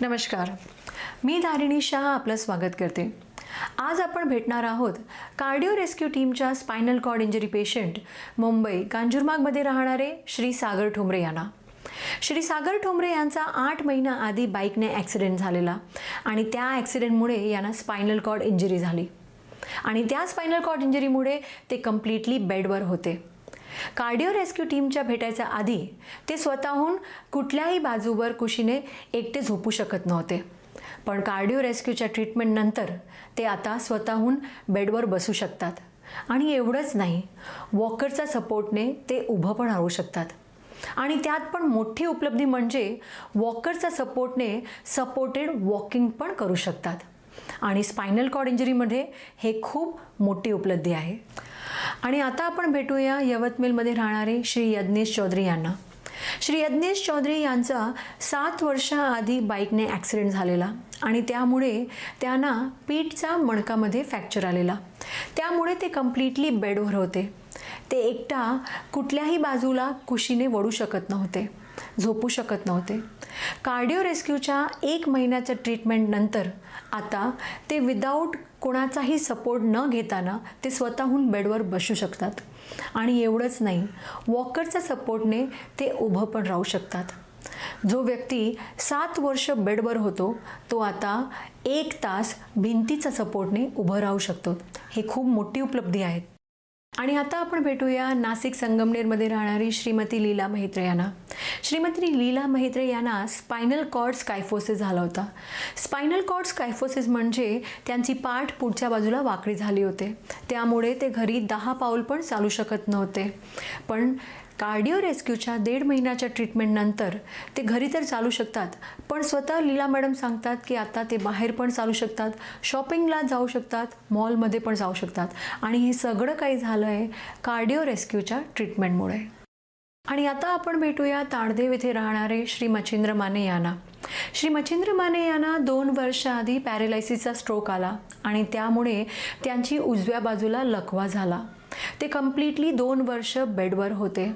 नमस्कार. मी धारिणी शहा आपलं स्वागत करते. आज आपण भेटणार आहोत कार्डिओ रेस्क्यू टीमच्या spinal cord injury patient Mumbai कांजूरमार्गमध्ये राहणारे श्री सागर ठोंबरे यांना. श्री सागर ठोंबरे यांचा आठ महिना आधी बाईकने ॲक्सिडेंट झालेला आणि त्या ॲक्सिडेंटमुळे यांना स्पायनल कॉर्ड इंजरी झाली. आणि त्या स्पायनल कॉर्ड इंजरीमुळे ते कम्प्लिटली बेडवर होते. कार्डिओ रेस्क्यू टीमच्या भेटायच्या आधी ते स्वतःहून कुठल्याही बाजूवर कुशीने एकटे झोपू शकत नव्हते. पण कार्डिओ रेस्क्यूच्या ट्रीटमेंटनंतर ते आता स्वतःहून बेडवर बसू शकतात. आणि एवढंच नाही वॉकरच्या सपोर्टने ते उभं पण राहू शकतात. आणि त्यात पण मोठी उपलब्धी म्हणजे वॉकरच्या सपोर्टने सपोर्टेड वॉकिंग पण करू शकतात. आणि स्पायनल कॉर्ड इंजरीमध्ये हे खूप मोठी उपलब्धी आहे. आणि आता आपण भेटूया यवतमेलमध्ये राहणारे श्री यज्ञेश चौधरी यांना. श्री यज्ञेश चौधरी यांचा सात वर्षाआधी बाईकने ॲक्सिडेंट झालेला आणि त्यामुळे त्यांना पीठचा मणकामध्ये फ्रॅक्चर आलेला. त्यामुळे ते कम्प्लिटली बेडवर होते. ते एकटा कुठल्याही बाजूला कुशीने वळू शकत नव्हते. झोपू शकत नव्हते. कार्डिओ रेस्क्यूच्या एक महिन्याच्या ट्रीटमेंटनंतर आता ते विदाऊट कोणाचाही सपोर्ट न घेताना ते स्वतःहून बेडवर बसू शकतात. आणि एवढंच नाही वॉकरच्या सपोर्टने ते उभं पण राहू शकतात. जो व्यक्ती सात वर्ष बेडवर होतो तो आता एक तास भिंतीच्या सपोर्टने उभं राहू शकतो. हे खूप मोठी उपलब्धी आहेत. आणि आता आपण भेटूया नाशिक संगमनेरमध्ये राहणारी श्रीमती लीला महित्रे यांना. श्रीमती लीला महित्रे यांना स्पायनल कॉर्ड स्कायफोसिस झाला होता. स्पायनल कॉर्ड स्कायफोसिस म्हणजे त्यांची पाठ पुढच्या बाजूला वाकडी झाली होते. त्यामुळे ते घरी दहा पाऊल पण चालू शकत नव्हते. पण कार्डिओ रेस्क्यूच्या दीड महिन्याच्या ट्रीटमेंटनंतर ते घरी तर चालू शकतात पण स्वतः लीला मॅडम सांगतात की आता ते बाहेर पण चालू शकतात शॉपिंगला जाऊ शकतात मॉलमध्ये पण जाऊ शकतात. आणि हे सगळं काही झालं आहे कार्डिओ रेस्क्यूच्या ट्रीटमेंटमुळे. आणि आता आपण भेटूया ताडदेव येथे राहणारे श्री मच्छिंद्र माने यांना. श्री मच्छिंद्र माने यांना दोन वर्ष आधी पॅरेलायसिसचा स्ट्रोक आला आणि त्यामुळे त्यांची उजव्या बाजूला लकवा झाला. ते कम्प्लिटली दोन वर्ष बेडवर होते.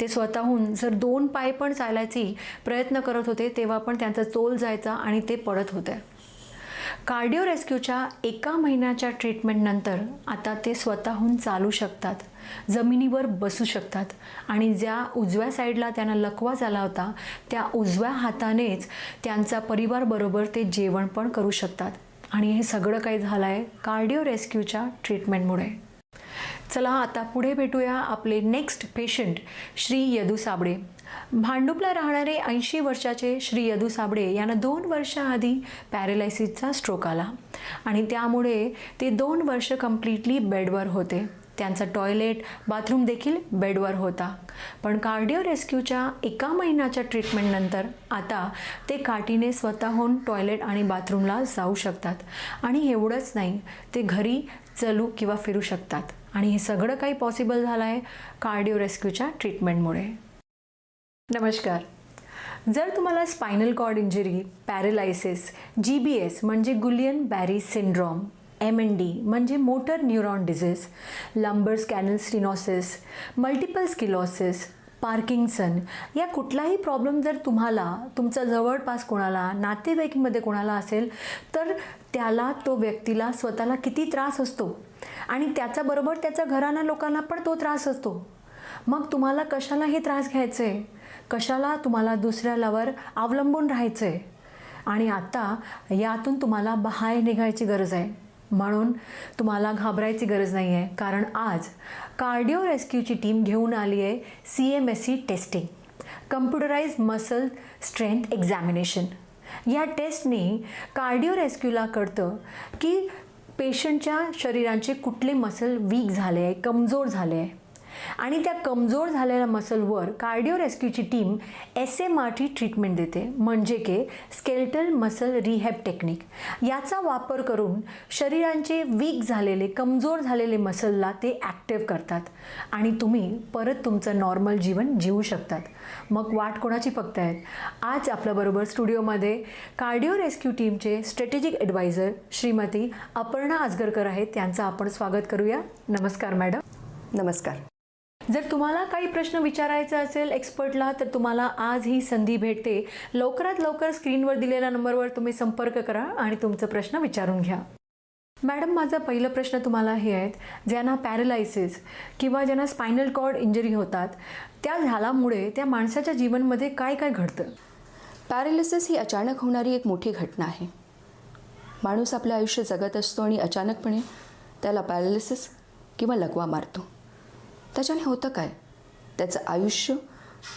ते स्वतःहून जर दोन पाय पण चालायची प्रयत्न करत होते तेव्हा पण त्यांचा चोल जायचा आणि ते पडत होते. कार्डिओ रेस्क्यूच्या एका महिन्याच्या ट्रीटमेंटनंतर आता ते स्वतःहून चालू शकतात जमिनीवर बसू शकतात आणि ज्या उजव्या साईडला त्यांना लकवा झाला होता त्या उजव्या हातानेच त्यांचा परिवारबरोबर ते जेवण पण करू शकतात. आणि हे सगळं काही झालं आहे कार्डिओ रेस्क्यूच्या ट्रीटमेंटमुळे. चला आता पुढे भेटूया आपले नेक्स्ट पेशंट श्री यदू साबळे. भांडुपला राहणारे ऐंशी वर्षाचे श्री यदू साबळे यांना दोन वर्षाआधी पॅरालायसिसचा स्ट्रोक आला. आणि त्यामुळे ते दोन वर्ष कम्प्लिटली बेडवर होते. त्यांचा टॉयलेट बाथरूम देखील बेडवर होता. पण कार्डिओ रेस्क्यूच्या एका महिन्याच्या ट्रीटमेंटनंतर आता ते काठीने स्वतःहून टॉयलेट आणि बाथरूमला जाऊ शकतात. आणि एवढंच नाही ते घरी चलू किंवा फिरू शकतात. आणि हे सगळं काही पॉसिबल झालं आहे कार्डिओ रेस्क्यूच्या ट्रीटमेंटमुळे नमस्कार. जर तुम्हाला spinal cord injury paralysis G B S म्हणजे Guillain Barre syndrome M N D म्हणजे motor neuron disease lumbar spinal stenosis multiple sclerosis Parkinson या कुठलाही प्रॉब्लेम जर तुम्हाला तुमचा जवळपास कोणाला नातेवाईकमध्ये कोणाला असेल तर त्याला तो व्यक्तीला स्वतःला किती त्रास असतो? आणि त्याच्याबरोबर त्याच्या घराना लोकांना पण तो त्रास असतो. मग तुम्हाला कशाला हे त्रास घ्यायचे? कशाला तुम्हाला दुसऱ्यालावर अवलंबून राहायचं? आहे आणि आता यातून तुम्हाला बाहेर निघायची गरज आहे. म्हणून तुम्हाला घाबरायची गरज नाही आहे कारण आज कार्डिओ रेस्क्यूची टीम घेऊन आली आहे C M S C testing computerise muscle strength examination. या टेस्टने कार्डिओ रेस्क्यूला कळतं की पेशंटच्या शरीरांचे कुठले मसल वीक झाले आहे कमजोर झाले आहे. आणि त्या कमजोर झालेल्या मसलवर cardio रेस्क्यूची team S M R T treatment देते. म्हणजे की स्केल्टल मसल रिहॅब टेक्निक याचा वापर करून शरीरांचे वीक झालेले कमजोर झालेले मसलला ते ॲक्टिव्ह करतात. आणि तुम्ही परत तुमचं नॉर्मल जीवन जीवू शकतात. मग वाट कोणाची बघतायत? आज आपल्याबरोबर स्टुडिओमध्ये कार्डिओ रेस्क्यू टीमचे स्ट्रॅटेजिक ॲडवायझर श्रीमती अपर्णा आजगरकर आहेत. त्यांचं आपण स्वागत करूया. नमस्कार मॅडम नमस्कार. जर तुम्हाला काही प्रश्न विचारायचा असेल एक्सपर्टला तर तुम्हाला आज ही संधी भेटते. लवकरात लवकर स्क्रीनवर दिलेल्या नंबरवर तुम्ही संपर्क करा आणि तुमचं प्रश्न विचारून घ्या. मॅडम माझा पहिला प्रश्न तुम्हाला हे आहेत. ज्यांना पॅरलायसिस किंवा ज्यांना स्पायनल कॉर्ड इंजरी होतात त्या झाल्यामुळे त्या माणसाच्या जीवनमध्ये काय काय घडतं? पॅरालिसिस ही अचानक होणारी एक मोठी घटना आहे. माणूस आपलं आयुष्य जगत असतो आणि अचानकपणे त्याला पॅरालिसिस किंवा लगवा मारतो. त्याच्याने होतं काय? त्याचं आयुष्य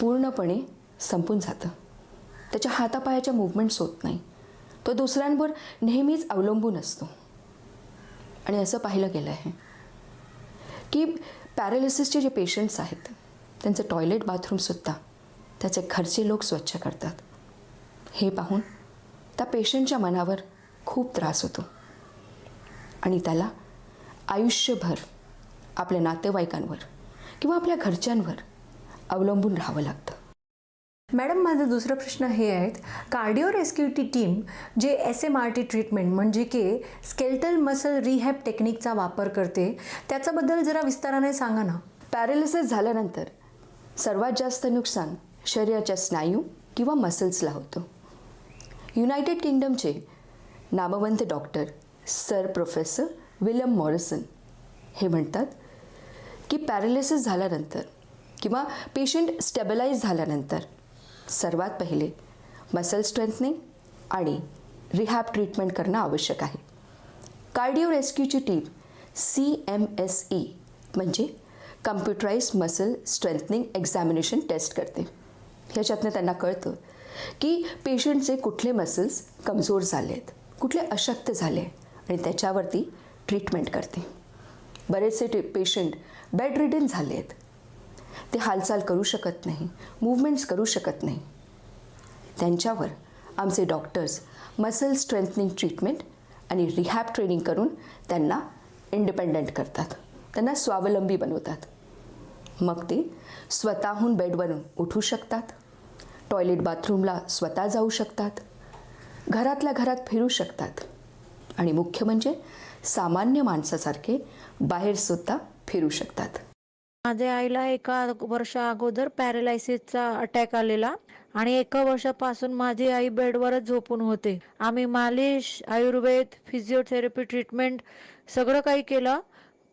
पूर्णपणे संपून जातं. त्याच्या हातापायाच्या मुवमेंट्स होत नाही. तो दुसऱ्यांवर नेहमीच अवलंबून असतो. आणि असं पाहिलं गेलं आहे की पॅरालिसिसचे जे पेशंट्स आहेत त्यांचं टॉयलेट बाथरूमसुद्धा त्याचे घरचे लोक स्वच्छ करतात. हे पाहून त्या पेशंटच्या मनावर खूप त्रास होतो. आणि त्याला आयुष्यभर आपल्या नातेवाईकांवर किंवा आपल्या घरच्यांवर अवलंबून राहावं लागतं. मॅडम माझं दुसरं प्रश्न हे आहेत. कार्डिओ रेस्क्यूटी टीम जे S M R T treatment म्हणजे की स्केल्टल मसल रिहॅब टेक्निकचा वापर करते त्याच्याबद्दल जरा विस्ताराने सांगा ना. पॅरालिसिस झाल्यानंतर सर्वात जास्त नुकसान शरीराच्या स्नायू किंवा मसल्सला होतं. युनायटेड किंगडमचे नामवंत doctor sir professor William Morrison हे म्हणतात की पॅरालिसिस झाल्यानंतर किंवा पेशंट स्टेबलाइज झाल्यानंतर सर्वात पहिले मसल स्ट्रेंथनिंग आणि रिहॅब ट्रीटमेंट करणं आवश्यक आहे. Cardio रेस्क्यूची team C M S E म्हणजे computerise muscle strengthening examination test करते. ह्याच्यातनं त्यांना कळतं की पेशंटचे कुठले मसल्स कमजोर झाले आहेत कुठले अशक्त झाले आणि त्याच्यावरती ट्रीटमेंट करते. बरेचसे टे पेशंट बेड रिडन झाले आहेत. ते हालचाल करू शकत नाही मूवमेंट्स करू शकत नाही. त्यांच्यावर आमचे डॉक्टर्स मसल स्ट्रेंथनिंग ट्रीटमेंट आणि रिहॅब ट्रेनिंग करून त्यांना इंडिपेंडंट करतात. त्यांना स्वावलंबी बनवतात. मग ते स्वतःहून बेडवरून उठू शकतात. टॉयलेट बाथरूमला स्वतः जाऊ शकतात. घरातल्या घरात फिरू शकतात. आणि मुख्य म्हणजे सामान्य माणसासारखे बाहेरसुद्धा फिरू शकतात. माझ्या आईला एका वर्षा अगोदर पॅरालायसिसचा अटॅक आलेला आणि एका वर्षापासून माझी आई बेडवरच झोपून होते. आम्ही मालिश आयुर्वेद फिजिओथेरपी ट्रीटमेंट सगळं काही केलं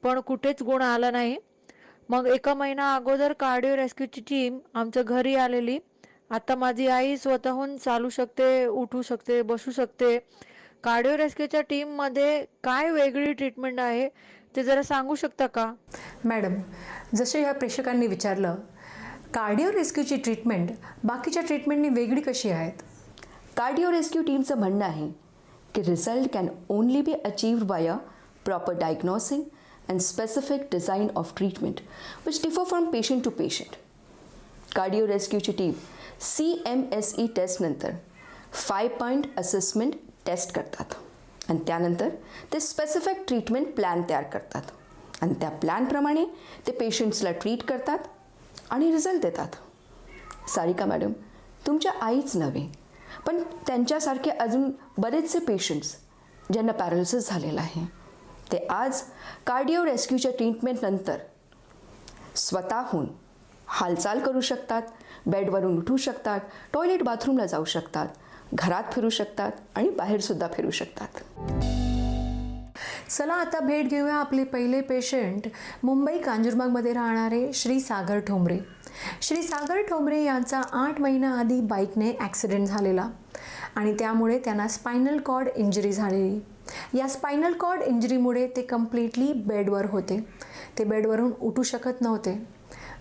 पण कुठेच गुण आला नाही. मग एका महिना अगोदर कार्डिओ रेस्क्यूची टीम आमच्या घरी आलेली. आता माझी आई स्वतःहून चालू शकते उठू शकते बसू शकते. कार्डिओ रेस्क्यूच्या टीममध्ये काय वेगळी ट्रीटमेंट आहे ते जरा सांगू शकता का? मॅडम जसे ह्या प्रेक्षकांनी विचारलं कार्डिओ रेस्क्यूची ट्रीटमेंट बाकीच्या ट्रीटमेंटनी वेगळी कशी आहेत? कार्डिओ रेस्क्यू टीमचं म्हणणं आहे की result can only be achieved by a proper diagnosing and specific design of treatment which differ from patient to patient cardio रेस्क्यूची team C M S E टेस्टनंतर five point assessment test करतात. आणि त्यानंतर ते specific treatment plan तयार करतात. आणि त्या प्लॅनप्रमाणे ते पेशंट्सला treat करतात आणि रिझल्ट देतात. सारिका मॅडम तुमच्या आईच नव्हे पण त्यांच्यासारखे अजून बरेचसे पेशंट्स ज्यांना पॅरालिसिस झालेलं आहे ते आज कार्डिओ रेस्क्यूच्या ट्रीटमेंटनंतर स्वतःहून हालचाल करू शकतात बेडवरून उठू शकतात टॉयलेट बाथरूमला जाऊ शकतात घरात फिरू शकतात आणि बाहेरसुद्धा फिरू शकतात. चला आता भेट घेऊया आपले पहिले पेशंट मुंबई कांजूरबागमध्ये राहणारे श्री सागर ठोंबरे. श्री सागर ठोंबरे यांचा आठ महिना आधी बाईकने ॲक्सिडेंट झालेला आणि त्यामुळे त्यांना स्पायनल कॉर्ड इंजरी झालेली. या स्पायनल कॉर्ड इंजरीमुळे ते कम्प्लिटली बेडवर होते. ते बेडवरून उठू शकत नव्हते.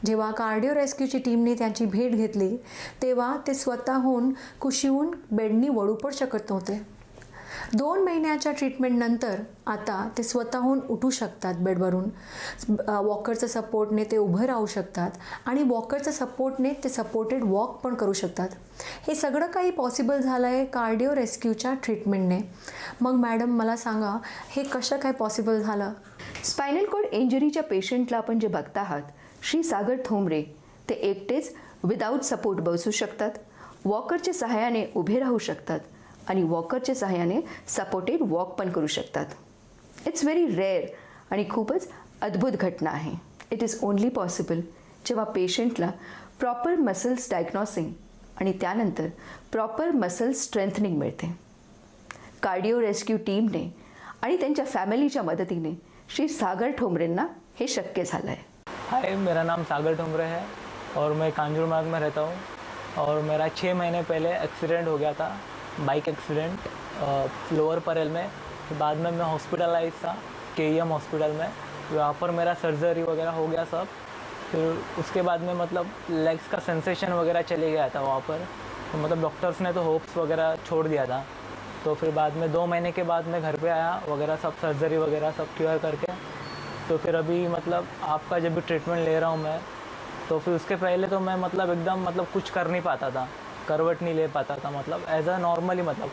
जेव्हा कार्डिओ रेस्क्यूची टीमने त्यांची भेट घेतली तेव्हा ते स्वतःहून कुशीहून बेडनी वळू पण शकत नव्हते. दोन महिन्याच्या ट्रीटमेंटनंतर आता ते स्वतःहून उठू शकतात बेडवरून. वॉकरच्या सपोर्टने ते उभं राहू शकतात आणि वॉकरच्या सपोर्टने ते सपोर्टेड वॉक पण करू शकतात. हे सगळं काही पॉसिबल झालं आहे कार्डिओ रेस्क्यूच्या ट्रीटमेंटने मग मॅडम मला सांगा हे कसं काय पॉसिबल झालं? स्पायनल कोड इंजरीच्या पेशंटला आपण जे बघता आहात श्री सागर ठोंबरे ते एकटेच विदाऊट सपोर्ट बसू शकतात. वॉकरच्या सहाय्याने उभे राहू शकतात आणि वॉकरच्या सहाय्याने सपोर्टेड वॉक पण करू शकतात. इट्स व्हेरी रेअर आणि खूपच अद्भुत घटना आहे. इट इज ओनली पॉसिबल जेव्हा पेशंटला प्रॉपर मसल्स डायग्नॉसिंग आणि त्यानंतर प्रॉपर मसल स्ट्रेंथनिंग मिळते. कार्डिओ रेस्क्यू टीमने आणि त्यांच्या फॅमिलीच्या मदतीने श्री सागर ठोंबरेंना हे शक्य झालं आहे हाय, मेरा नाम सागर ठुमरे है और मैं कांजूर मार्ग में रहता हूँ। और मेरा छः महीने पहले एक्सीडेंट हो गया था बाइक एक्सीडेंट लोअर परेल में। फिर बाद में मैं हॉस्पिटलाइज था के ई एम हॉस्पिटल में। वहाँ पर मेरा सर्जरी वगैरह हो गया सब। फिर उसके बाद में मतलब लेग्स का सेंसेशन वगैरह चले गया था वहाँ पर। तो मतलब डॉक्टर्स ने तो होप्स वगैरह छोड़ दिया था। तो फिर बाद में दो महीने के बाद मैं घर पे आया, वगैरह सब सर्जरी वगैरह सब क्योर करके। तो फिर अभी मतलब आपका जब भी ट्रीटमेंट ले रहा हूँ मैं तो फिर उसके पहले तो मैं मतलब एकदम मतलब कुछ कर नहीं पाता था, करवट नहीं ले पाता था मतलब एज अ नॉर्मली मतलब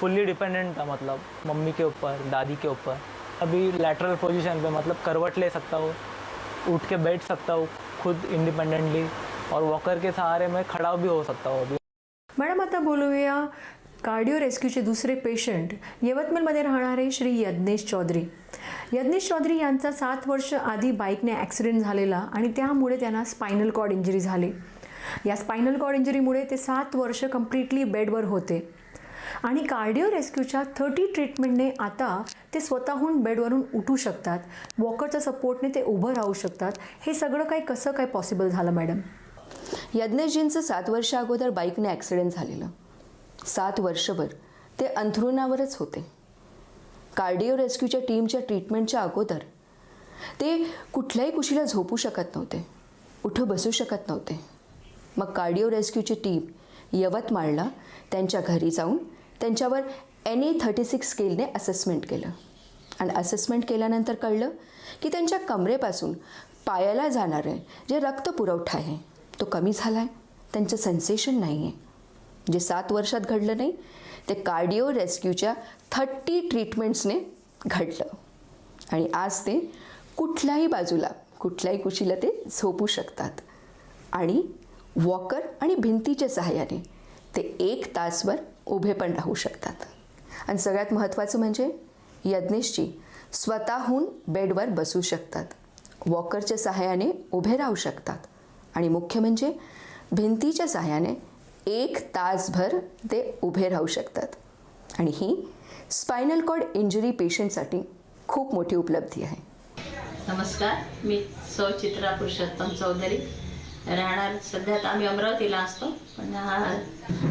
फुल्ली डिपेंडेंट था मतलब मम्मी के ऊपर, दादी के ऊपर। अभी लेटरल पोजीशन पे मतलब करवट ले सकता हूँ, उठ के बैठ सकता हूँ, खुद इंडिपेंडेंटली और वॉकर के सहारे मैं खड़ा भी हो सकता हूँ अभी। मॅडम आता बोलूया कार्डिओ रेस्क्यूचे दुसरे पेशंट यवतमाळमध्ये राहणारे श्री यज्ञेश चौधरी. यज्ञेश चौधरी यांचा सात वर्ष आधी बाईकने ॲक्सिडेंट झालेला आणि त्यामुळे त्यांना स्पायनल कॉर्ड इंजरी झाली. या स्पायनल कॉर्ड इंजरीमुळे ते सात वर्ष कम्प्लिटली बेडवर होते. आणि कार्डिओ रेस्क्यूच्या थर्टी ट्रीटमेंटने आता ते स्वतःहून बेडवरून उठू शकतात वॉकरच्या सपोर्टने ते उभं राहू शकतात हे सगळं काही कसं काय पॉसिबल झालं मॅडम यज्ञेशजींचं सात वर्ष अगोदर बाईकने ॲक्सिडेंट झालेलं. सात वर्षभर ते अंथरुणावरच होते. कार्डिओ रेस्क्यूच्या टीमच्या ट्रीटमेंटच्या अगोदर ते कुठल्याही कुशीला झोपू शकत नव्हते उठं बसू शकत नव्हते. मग कार्डिओ रेस्क्यूची टीम यवतमाळला त्यांच्या घरी जाऊन त्यांच्यावर एन ए थर्टी सिक्स स्केलने असेसमेंट केलं. आणि असेसमेंट केल्यानंतर कळलं की त्यांच्या कमरेपासून पायाला जाणारं जे रक्त पुरवठा आहे तो कमी झाला आहे त्यांचं सेन्सेशन नाही आहे जे सात वर्षात घडलं नाही ते कार्डिओ रेस्क्यूच्या थर्टी ट्रीटमेंट्सने घडलं. आणि आज ते कुठल्याही बाजूला कुठल्याही कुशीला ते झोपू शकतात. आणि वॉकर आणि भिंतीच्या सहाय्याने ते एक तासभर उभे पण राहू शकतात. आणि सगळ्यात महत्त्वाचं म्हणजे यज्ञेशजी स्वतःहून बेडवर बसू शकतात. वॉकरच्या सहाय्याने उभे राहू शकतात. आणि मुख्य म्हणजे भिंतीच्या सहाय्याने एक तासभर ते उभे राहू शकतात. आणि ही स्पायनल कॉर्ड इंजुरी पेशंटसाठी खूप मोठी उपलब्धी आहे. नमस्कार मी सौ चित्रा पुरुषोत्तम चौधरी. राहणार सध्या तर आम्ही अमरावतीला असतो पण हा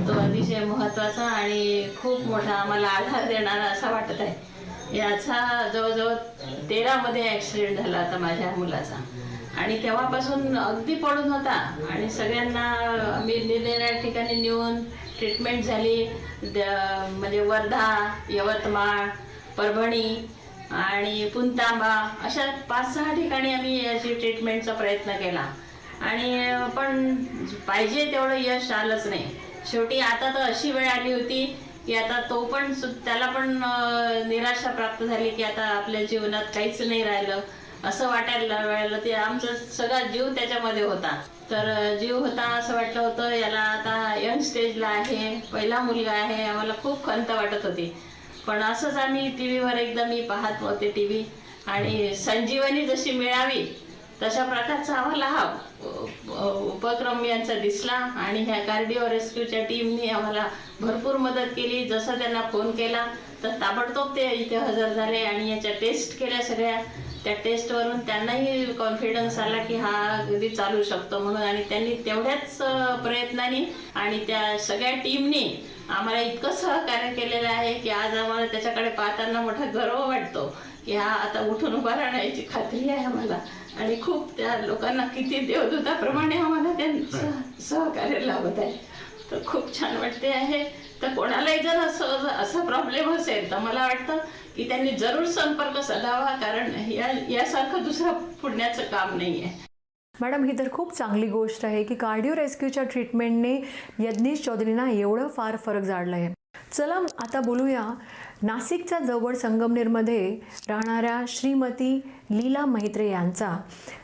तो अतिशय महत्त्वाचा आणि खूप मोठा आम्हाला आधार देणारा असा वाटत आहे. याचा जवळजवळ तेरामध्ये ॲक्सिडेंट झाला होता माझ्या मुलाचा. आणि तेव्हापासून अगदी पडून होता. आणि सगळ्यांना आम्ही निरनिराळ्या ठिकाणी नेऊन ट्रीटमेंट झाली. द- म्हणजे वर्धा यवतमाळ परभणी आणि पुंतांबा अशा पाच सहा ठिकाणी आम्ही याची ट्रीटमेंटचा प्रयत्न केला. आणि पण पाहिजे तेवढं यश आलंच नाही. शेवटी आता तर अशी वेळ आली होती की आता तो पण सु- त्याला पण निराशा प्राप्त झाली की आता आपल्या जीवनात काहीच नाही राहिलं. असं वाटायला वेळेला ते आमचा सगळा जीव त्याच्यामध्ये होता. तर जीव होता असं वाटलं होतं याला आता यंग स्टेजला आहे पहिला मुलगा आहे आम्हाला खूप खंत वाटत होती. पण असंच आम्ही टी व्हीवर एकदा मी पाहत होते टी व्ही आणि संजीवनी जशी मिळावी तशा प्रकारचा आम्हाला हा उपक्रम यांचा दिसला. आणि ह्या कार्डिओ रेस्क्यूच्या टीमनी आम्हाला भरपूर मदत केली. जसं त्यांना फोन केला तर ताबडतोब ते इथे हजर झाले आणि याच्या टेस्ट केल्या सगळ्या. त्या टेस्टवरून त्यांनाही कॉन्फिडन्स आला की हा अगदी चालू शकतो म्हणून आणि त्यांनी तेवढ्याच प्रयत्नांनी आणि त्या सगळ्या टीमनी आम्हाला इतकं सहकार्य केलेलं आहे की आज आम्हाला त्याच्याकडे पाहताना मोठा गर्व वाटतो की हा आता उठून उभा राहण्याची खात्री आहे आम्हाला. आणि खूप त्या लोकांना किती देवदूताप्रमाणे आम्हाला त्यांचं सहकार्य लाभत आहे. तर खूप छान वाटते आहे. तर कोणालाही जर असं असा प्रॉब्लेम असेल तर मला वाटतं की त्यांनी जरूर संपर्क साधावा कारण या यासारखं दुसरं पुण्याचं काम नाही आहे मॅडम ही तर खूप चांगली गोष्ट आहे की कार्डिओ रेस्क्यूच्या ट्रीटमेंटने यज्ञेश चौधरींना एवढं फार फरक जाडला आहे चला आता बोलूया नाशिकच्या जवळ संगमनेरमध्ये राहणाऱ्या श्रीमती लीला मैत्रे यांचा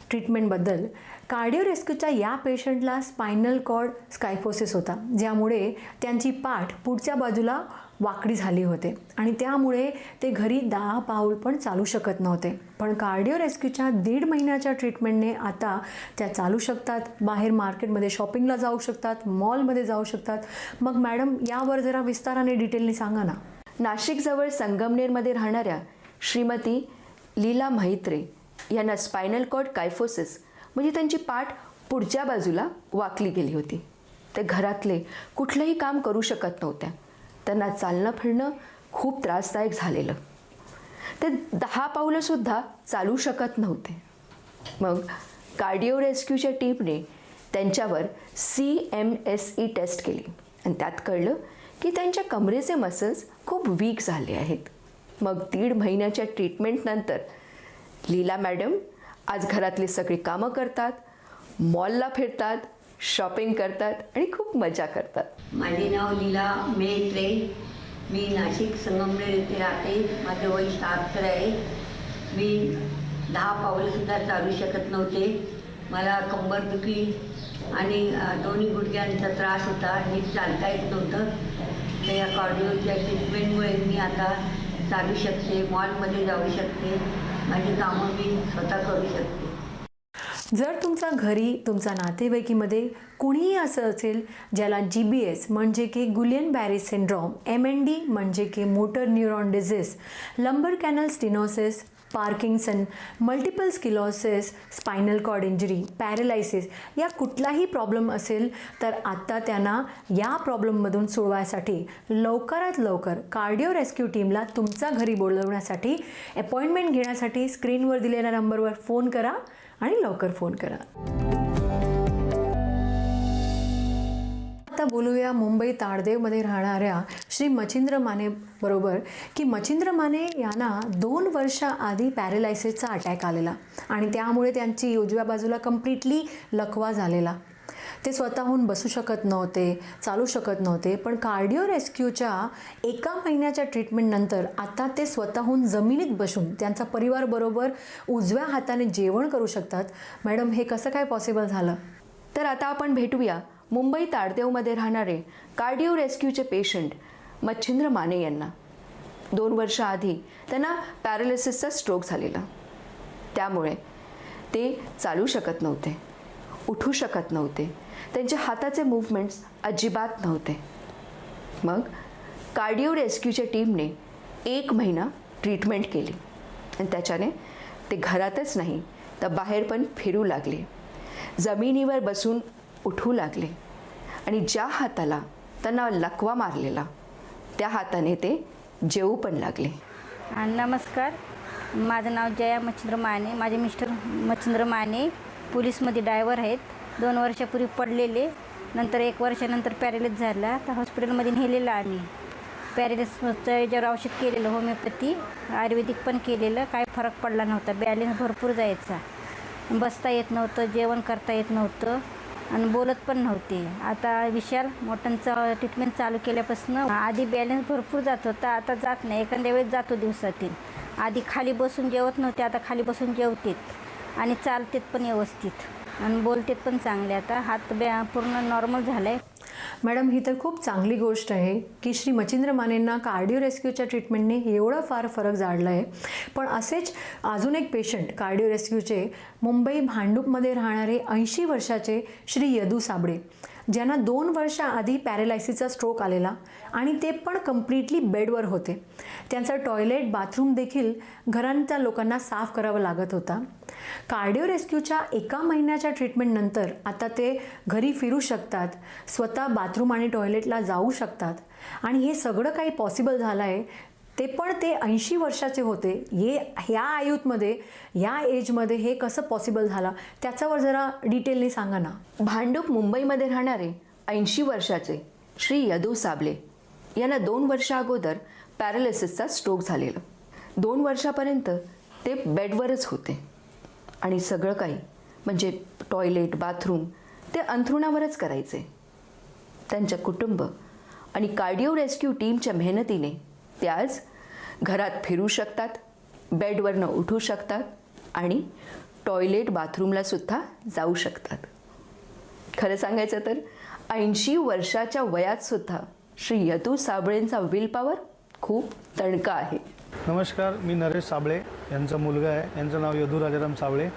ट्रीटमेंटबद्दल. कार्डिओ रेस्क्यूच्या या पेशंटला स्पायनल कॉर्ड स्कायफोसिस होता ज्यामुळे त्यांची पाठ पुढच्या बाजूला वाकडी झाली होते. आणि त्यामुळे ते घरी दहा पाऊल पण चालू शकत नव्हते. पण कार्डिओ रेस्क्यूच्या दीड महिन्याच्या ट्रीटमेंटने आता त्या चालू शकतात. बाहेर मार्केटमध्ये शॉपिंगला जाऊ शकतात मॉलमध्ये जाऊ शकतात. मग मॅडम यावर जरा विस्ताराने डिटेलने सांगा ना. नाशिकजवळ संगमनेरमध्ये राहणाऱ्या श्रीमती लीला म्हाईत्रे यांना स्पायनल कॉर्ड कायफोसिस म्हणजे त्यांची पाठ पुढच्या बाजूला वाकली गेली होती. ते घरातले कुठलंही काम करू शकत नव्हत्या. त्यांना चालणं फिरणं खूप त्रासदायक झालेलं. ते दहा पावलंसुद्धा चालू शकत नव्हते. मग कार्डिओ रेस्क्यूच्या टीमने त्यांच्यावर C M S E test केली. आणि त्यात कळलं की त्यांच्या कमरेचे मसल्स खूप वीक झाले आहेत. मग दीड महिन्याच्या ट्रीटमेंटनंतर लीला मॅडम आज घरातली सगळी कामं करतात मॉलला फिरतात शॉपिंग करतात आणि खूप मजा करतात. माझे नाव लीला मेत्रे मी नाशिक संगमनेर येथे राहते. माझं वय शहात्तर आहे. मी दहा पावलंसुद्धा चालू शकत नव्हते. मला कंबरदुखी आणि दोन्ही गुडघ्यांचा त्रास होता. नीट चालता येत नव्हतं. तर या कार्डिओच्या ट्रीटमेंटमुळे मी आता चालू शकते. मॉलमध्ये जाऊ शकते. माझी कामं मी स्वतः करू शकते. जर तुमचा घरी तुमचा नातेवाईकीमध्ये कुणीही असं असेल ज्याला जी बी एस म्हणजे की Guillain Barre syndrome M N D म्हणजे की motor neuron disease lumbar canal stenosis Parkinson multiple sclerosis spinal cord injury paralysis या कुठलाही प्रॉब्लेम असेल तर आत्ता त्यांना या प्रॉब्लेममधून सोडवायसाठी लवकरात लवकर कार्डिओ रेस्क्यू टीमला तुमच्या घरी बोलवण्यासाठी अपॉइंटमेंट घेण्यासाठी स्क्रीनवर दिलेल्या नंबरवर फोन करा. आणि लवकर फोन करा. आता बोलूया मुंबई ताडदेवमध्ये राहणाऱ्या श्री मच्छिंद्र माने बरोबर की मच्छिंद्र माने यांना दोन वर्षाआधी पॅरेलायसिसचा अटॅक आलेला आणि त्यामुळे त्यांची उजव्या बाजूला कम्प्लिटली लकवा झालेला. ते स्वतःहून बसू शकत नव्हते चालू शकत नव्हते. पण कार्डिओ रेस्क्यूच्या एका महिन्याच्या ट्रीटमेंटनंतर आता ते स्वतःहून जमिनीत बसून त्यांचा परिवारबरोबर उजव्या हाताने जेवण करू शकतात. मॅडम हे कसं काय पॉसिबल झालं? तर आता आपण भेटूया मुंबई ताडदेवमध्ये राहणारे कार्डिओ रेस्क्यूचे पेशंट मच्छिंद्र माने यांना. दोन वर्षाआधी त्यांना पॅरालिसिसचा स्ट्रोक झालेला. त्यामुळे ते चालू शकत नव्हते उठू शकत नव्हते. त्यांच्या हाताचे मुवमेंट्स अजिबात नव्हते. मग कार्डिओ रेस्क्यूच्या टीमने एक महिना ट्रीटमेंट केली. आणि त्याच्याने ते घरातच नाही तर बाहेर पण फिरू लागले. जमिनीवर बसून उठू लागले. आणि ज्या हाताला त्यांना लकवा मारलेला त्या हाताने ते जेवू पण लागले. नमस्कार. माझं नाव जया मच्छिंद्र माने. माझे मिस्टर मच्छिंद्र माने पोलीसमध्ये ड्रायव्हर आहेत. दोन वर्षापूर्वी पडलेले. नंतर एक वर्षानंतर पॅरेलिस झाला. तर हॉस्पिटलमध्ये नेलेलं आम्ही. पॅरेलिसचं याच्यावर औषध केलेलं होमिओपॅथी आयुर्वेदिक पण केलेलं. काय फरक पडला नव्हता. बॅलेन्स भरपूर जायचा. बसता येत नव्हतं जेवण करता येत नव्हतं आणि बोलत पण नव्हते. आता विशाल मोठ्यांचं ट्रीटमेंट चालू केल्यापासून आधी बॅलन्स भरपूर जात होता. आता जात नाही. एखाद्या वेळेस जातो दिवसातील. आधी खाली बसून जेवत नव्हते. आता खाली बसून जेवतेत आणि चालतेत पण व्यवस्थित. आणि बोलते पण चांगले. आता हात पूर्ण नॉर्मल झाला आहे मॅडम ही तर खूप चांगली गोष्ट आहे की श्री मच्छिंद्र मानेंना कार्डिओ रेस्क्यूच्या ट्रीटमेंटने एवढा फार फरक जाडला आहे पण असेच अजून एक पेशंट कार्डिओ रेस्क्यूचे मुंबई भांडूपमध्ये राहणारे ऐंशी वर्षाचे श्री यदू साबळे. ज्यांना दोन वर्षाआधी पॅरालायसिसचा स्ट्रोक आलेला आणि ते पण कम्प्लिटली बेडवर होते. त्यांचा टॉयलेट बाथरूम देखील घरांच्या लोकांना साफ करावा लागत होता. कार्डिओ रेस्क्यूच्या एका महिन्याच्या ट्रीटमेंटनंतर आता ते घरी फिरू शकतात स्वतः बाथरूम आणि टॉयलेटला जाऊ शकतात. आणि हे सगळं काही पॉसिबल झालं आहे ते पण ते ऐंशी वर्षाचे होते. हे ह्या आयुतमध्ये या एजमध्ये हे कसं पॉसिबल झालं? त्याच्यावर जरा डिटेलने सांगा ना. भांडूप मुंबईमध्ये राहणारे ऐंशी वर्षाचे श्री यदू साबले यांना दोन वर्षा अगोदर पॅरालिसिसचा स्ट्रोक झालेला. दोन वर्षापर्यंत ते बेडवरच होते. आणि सगळं काही म्हणजे टॉयलेट बाथरूम ते अंथरुणावरच करायचे. त्यांच्या कुटुंब आणि कार्डिओ रेस्क्यू टीमच्या मेहनतीने ते आज घरात फिरू शकतात बेडवरनं उठू शकतात आणि टॉयलेट बाथरूमला सुद्धा जाऊ शकतात. खरं सांगायचं तर ऐंशी वर्षाच्या वयात सुद्धा श्री यदू साबळेंचा विल पॉवर खूप तणका आहे. नमस्कार मी नरेश साबळे यांचा मुलगा आहे. यांचं नाव यदू राजाराम साबळे.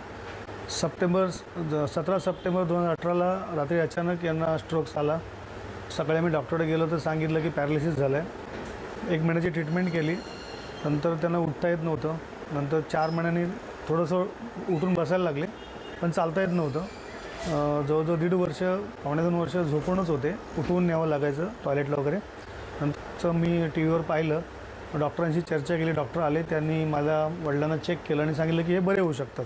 सप्टेंबर सतरा सप्टेंबर दोन हजार अठराला रात्री अचानक यांना स्ट्रोक्स आला. सकाळी आम्ही डॉक्टरकडे गेलो तर सांगितलं की पॅरालिसिस झालं आहे एक महिन्याची ट्रीटमेंट केली. नंतर त्यांना उठता येत नव्हतं. नंतर चार महिन्यांनी थोडंसं उठून बसायला लागले पण चालता येत नव्हतं. जवळजवळ दीड वर्ष पावणे दोन वर्ष झोपूनच होते. उठवून न्यावं लागायचं टॉयलेटला वगैरे. नंतर मी टी व्हीवर पाहिलं. डॉक्टरांशी चर्चा केली. डॉक्टर आले. त्यांनी माझ्या वडिलांना चेक केलं आणि सांगितलं की हे बरे होऊ शकतात.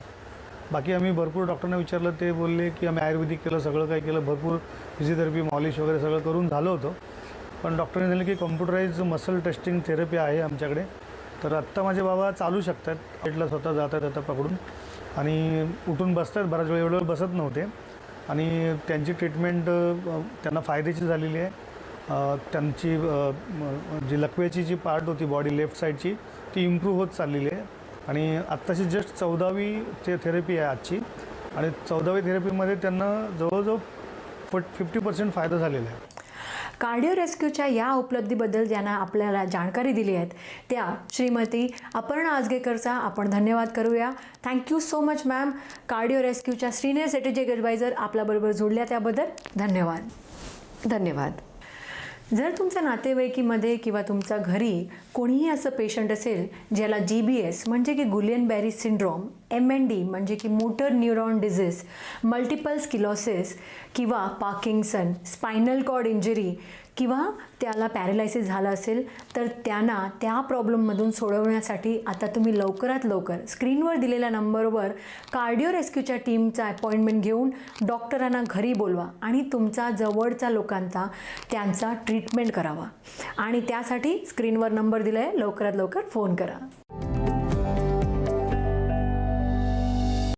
बाकी आम्ही भरपूर डॉक्टरांना विचारलं. ते बोलले की आम्ही आयुर्वेदिक केलं सगळं काही केलं. भरपूर फिजिओथेरपी मॉलिश वगैरे सगळं करून झालं होतं. पण डॉक्टरने दिलं की कॉम्प्युटराईज मसल टेस्टिंग थेरपी आहे आमच्याकडे. तर आत्ता माझे बाबा चालू शकतात. पेटला स्वतः जातात आता पकडून. आणि उठून बसतात. बराच वेळ एवढं वेळ बसत नव्हते. आणि त्यांची ट्रीटमेंट त्यांना फायद्याची झालेली आहे. त्यांची जी लकवेची जी पार्ट होती बॉडी लेफ्ट साईडची ती इम्प्रूव्ह होत चाललेली आहे. आणि आत्ताची जस्ट चौदावी ते थेरपी आहे आजची. आणि चौदावी थेरपीमध्ये त्यांना जवळजवळ फट फिफ्टी पर्सेंट फायदा झालेला आहे. कार्डिओ रेस्क्यूच्या या उपलब्धीबद्दल ज्यांना आपल्याला जाणकारी दिली आहेत त्या श्रीमती अपर्णा आजगेकरचा आपण धन्यवाद करूया. Thank you so much ma'am cardio रेस्क्यूच्या श्रीने सेटेजिक ॲडवायझर आपल्याबरोबर जोडल्या त्याबद्दल धन्यवाद. धन्यवाद. जर तुमच्या नातेवाईकीमध्ये किंवा तुमच्या घरी कोणीही असं पेशंट असेल ज्याला जी बी एस म्हणजे की Guillain Barre syndrome M N D म्हणजे की motor neuron disease multiple sclerosis किंवा पार्किंगसन स्पायनल कॉर्ड इंजरी किंवा त्याला पॅरालायसिस झालं असेल तर त्यांना त्या प्रॉब्लेममधून सोडवण्यासाठी आता तुम्ही लवकरात लवकर स्क्रीनवर दिलेल्या नंबरवर कार्डिओ रेस्क्यूच्या टीमचा अपॉइंटमेंट घेऊन डॉक्टरांना घरी बोलवा आणि तुमचा जवळचा लोकांचा त्यांचा ट्रीटमेंट करावा. आणि त्यासाठी स्क्रीनवर नंबर दिला आहे लवकरात लवकर फोन करा.